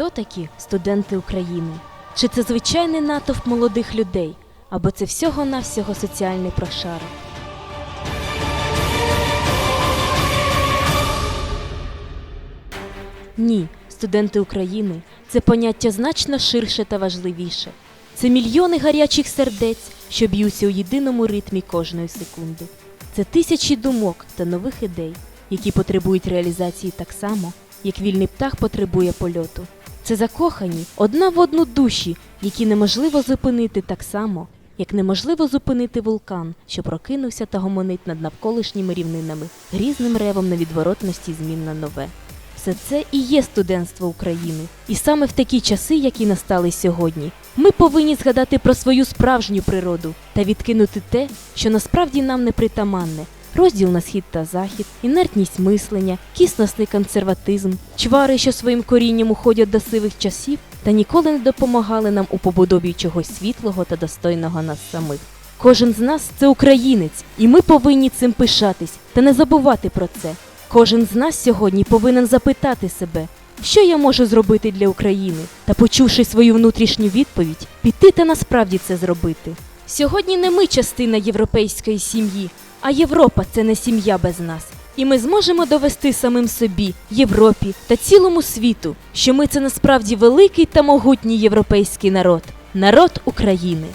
Хто такі студенти України? Чи це звичайний натовп молодих людей, або це всього-навсього соціальний прошарок? Ні, студенти України це поняття значно ширше та важливіше. Це мільйони гарячих сердець, що б'ються у єдиному ритмі кожної секунди. Це тисячі думок та нових ідей, які потребують реалізації так само, як вільний птах потребує польоту. Це закохані одна в одну душі, які неможливо зупинити так само, як неможливо зупинити вулкан, що прокинувся та гомонить над навколишніми рівнинами, грізним ревом невідворотності змін на нове. Все це і є студентство України. І саме в такі часи, які настали сьогодні, ми повинні згадати про свою справжню природу та відкинути те, що насправді нам не притаманне. Розділ на схід та захід, інертність мислення, кісносний консерватизм, чвари, що своїм корінням уходять до сивих часів та ніколи не допомагали нам у побудові чогось світлого та достойного нас самих. Кожен з нас це українець, і ми повинні цим пишатись та не забувати про це. Кожен з нас сьогодні повинен запитати себе, що я можу зробити для України, та, почувши свою внутрішню відповідь, піти та насправді це зробити. Сьогодні не ми частина європейської сім'ї, а Європа це не сім'я без нас. І ми зможемо довести самим собі, Європі та цілому світу, що ми це насправді великий та могутній європейський народ, народ України.